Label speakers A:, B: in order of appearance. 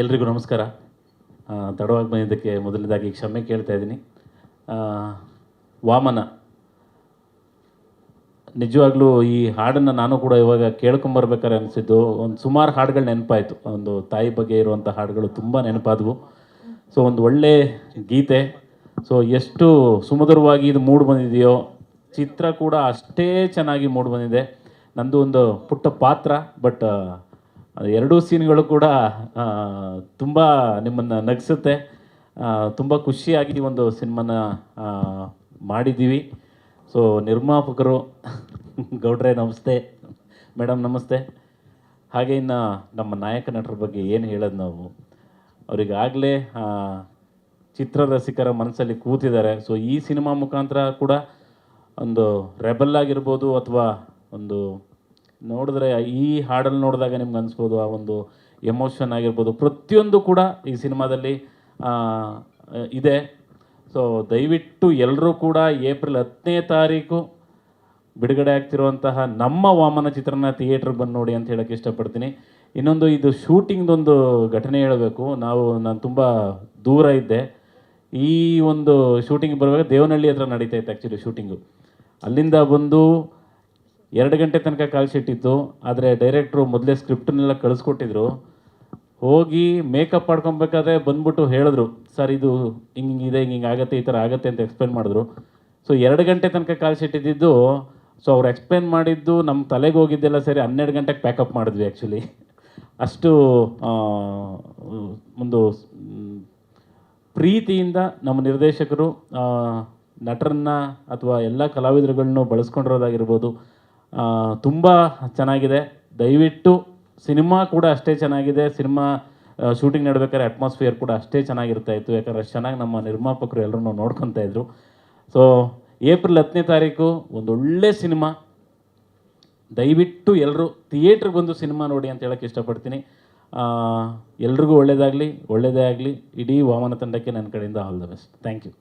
A: ಎಲ್ರಿಗೂ ನಮಸ್ಕಾರ. ತಡವಾಗಿ ಬಂದಿದ್ದಕ್ಕೆ ಮೊದಲನೇದಾಗಿ ಕ್ಷಮೆ ಕೇಳ್ತಾ ಇದ್ದೀನಿ. ವಾಮನ. ನಿಜವಾಗ್ಲೂ ಈ ಹಾಡನ್ನು ನಾನು ಕೂಡ ಇವಾಗ ಕೇಳ್ಕೊಂಬರ್ಬೇಕಾದ್ರೆ ಅನಿಸಿದ್ದು, ಒಂದು ಸುಮಾರು ಹಾಡುಗಳು ನೆನಪಾಯಿತು. ಒಂದು ತಾಯಿ ಬಗ್ಗೆ ಇರುವಂಥ ಹಾಡುಗಳು ತುಂಬ ನೆನಪಾದವು. ಸೊ, ಒಂದು ಒಳ್ಳೆ ಗೀತೆ. ಸೊ, ಎಷ್ಟು ಸುಮಧುರವಾಗಿ ಇದು ಮೂಡ್ ಬಂದಿದೆಯೋ, ಚಿತ್ರ ಕೂಡ ಅಷ್ಟೇ ಚೆನ್ನಾಗಿ ಮೂಡ್ ಬಂದಿದೆ. ನಂದು ಒಂದು ಪುಟ್ಟ ಪಾತ್ರ, ಬಟ್ ಎರಡೂ ಸೀನ್ಗಳು ಕೂಡ ತುಂಬ ನಿಮ್ಮನ್ನು ನಗಿಸುತ್ತೆ. ತುಂಬ ಖುಷಿಯಾಗಿ ಈ ಒಂದು ಸಿನಿಮಾನ ಮಾಡಿದ್ದೀವಿ. ಸೊ ನಿರ್ಮಾಪಕರು, ಗೌಡ್ರೆ ನಮಸ್ತೆ. ಮೇಡಮ್ ನಮಸ್ತೆ. ಹಾಗೆ ಇನ್ನು ನಮ್ಮ ನಾಯಕ ನಟರ ಬಗ್ಗೆ ಏನು ಹೇಳೋದು ನಾವು? ಅವರಿಗಾಗಲೇ ಚಿತ್ರ ರಸಿಕರ ಮನಸ್ಸಲ್ಲಿ ಕೂತಿದ್ದಾರೆ. ಸೊ ಈ ಸಿನಿಮಾ ಮುಖಾಂತರ ಕೂಡ ಒಂದು ರೆಬಲ್ ಆಗಿರ್ಬೋದು ಅಥವಾ ಒಂದು ನೋಡಿದ್ರೆ ಈ ಹಾಡಲ್ಲಿ ನೋಡಿದಾಗ ನಿಮ್ಗೆ ಅನಿಸ್ಬೋದು, ಆ ಒಂದು ಎಮೋಷನ್ ಆಗಿರ್ಬೋದು. ಪ್ರತಿಯೊಂದು ಕೂಡ ಈ ಸಿನಿಮಾದಲ್ಲಿ ಇದೆ. ಸೊ ದಯವಿಟ್ಟು ಎಲ್ಲರೂ ಕೂಡ ಏಪ್ರಿಲ್ ಹತ್ತನೇ ತಾರೀಕು ಬಿಡುಗಡೆ ಆಗ್ತಿರುವಂತಹ ನಮ್ಮ ವಾಮನ ಚಿತ್ರನ ಥಿಯೇಟ್ರಿಗೆ ಬಂದು ನೋಡಿ ಅಂತ ಹೇಳಕ್ಕೆ ಇಷ್ಟಪಡ್ತೀನಿ. ಇನ್ನೊಂದು, ಇದು ಶೂಟಿಂಗ್ದೊಂದು ಘಟನೆ ಹೇಳಬೇಕು. ನಾವು, ನಾನು ತುಂಬ ದೂರ ಇದ್ದೆ. ಈ ಒಂದು ಶೂಟಿಂಗ್ ಬರುವಾಗ ದೇವನಹಳ್ಳಿ ಹತ್ರ ನಡೀತಾ ಇತ್ತು ಆ್ಯಕ್ಚುಲಿ ಶೂಟಿಂಗು ಅಲ್ಲಿಂದ ಬಂದು ಎರಡು ಗಂಟೆ ತನಕ ಕಾಲ್ ಆದರೆ ಡೈರೆಕ್ಟ್ರು ಮೊದಲೇ ಸ್ಕ್ರಿಪ್ಟನ್ನೆಲ್ಲ ಕಳಿಸ್ಕೊಟ್ಟಿದ್ರು. ಹೋಗಿ ಮೇಕಪ್ ಮಾಡ್ಕೊಬೇಕಾದ್ರೆ ಬಂದ್ಬಿಟ್ಟು ಹೇಳಿದ್ರು, ಸರ್, ಇದು ಹಿಂಗೆ ಹಿಂಗಿದೆ ಹಿಂಗೆ ಹಿಂಗೆ ಆಗುತ್ತೆ, ಈ ಥರ ಆಗುತ್ತೆ ಅಂತ ಎಕ್ಸ್ಪ್ಲೇನ್ ಮಾಡಿದ್ರು. ಸೊ ಎರಡು ಗಂಟೆ ತನಕ ಕಾಲ್ ಸೊ ಅವ್ರು ಎಕ್ಸ್ಪ್ಲೇನ್ ಮಾಡಿದ್ದು ನಮ್ಮ ತಲೆಗೆ ಹೋಗಿದ್ದೆಲ್ಲ ಸರಿ ಹನ್ನೆರಡು ಗಂಟೆಗೆ ಪ್ಯಾಕಪ್ ಮಾಡಿದ್ವಿ ಆ್ಯಕ್ಚುಲಿ ಅಷ್ಟು ಒಂದು, ಪ್ರೀತಿಯಿಂದ ನಮ್ಮ ನಿರ್ದೇಶಕರು ನಟರನ್ನ ಅಥವಾ ಎಲ್ಲ ಕಲಾವಿದರುಗಳನ್ನು ಬಳಸ್ಕೊಂಡಿರೋದಾಗಿರ್ಬೋದು ತುಂಬ ಚೆನ್ನಾಗಿದೆ. ದಯವಿಟ್ಟು ಸಿನಿಮಾ ಕೂಡ ಅಷ್ಟೇ ಚೆನ್ನಾಗಿದೆ. ಸಿನಿಮಾ ಶೂಟಿಂಗ್ ನಡ್ಬೇಕಾದ್ರೆ ಅಟ್ಮಾಸ್ಫಿಯರ್ ಕೂಡ ಅಷ್ಟೇ ಚೆನ್ನಾಗಿರ್ತಾ ಇತ್ತು. ಯಾಕಂದರೆ ಚೆನ್ನಾಗಿ ನಮ್ಮ ನಿರ್ಮಾಪಕರು ಎಲ್ಲರೂ ನೋಡ್ಕೊತಾ ಇದ್ರು. ಸೊ ಏಪ್ರಿಲ್ ಹತ್ತನೇ ತಾರೀಕು ಒಂದು ಒಳ್ಳೆ ಸಿನಿಮಾ. ದಯವಿಟ್ಟು ಎಲ್ಲರೂ ಥಿಯೇಟ್ರಿಗೆ ಬಂದು ಸಿನಿಮಾ ನೋಡಿ ಅಂತ ಹೇಳೋಕ್ಕೆ ಇಷ್ಟಪಡ್ತೀನಿ. ಎಲ್ರಿಗೂ ಒಳ್ಳೆಯದಾಗಲಿ ಒಳ್ಳೆಯದೇ ಆಗಲಿ. ಇಡೀ ವಾಮನ ತಂಡಕ್ಕೆ ನನ್ನ ಕಡೆಯಿಂದ all the best thank you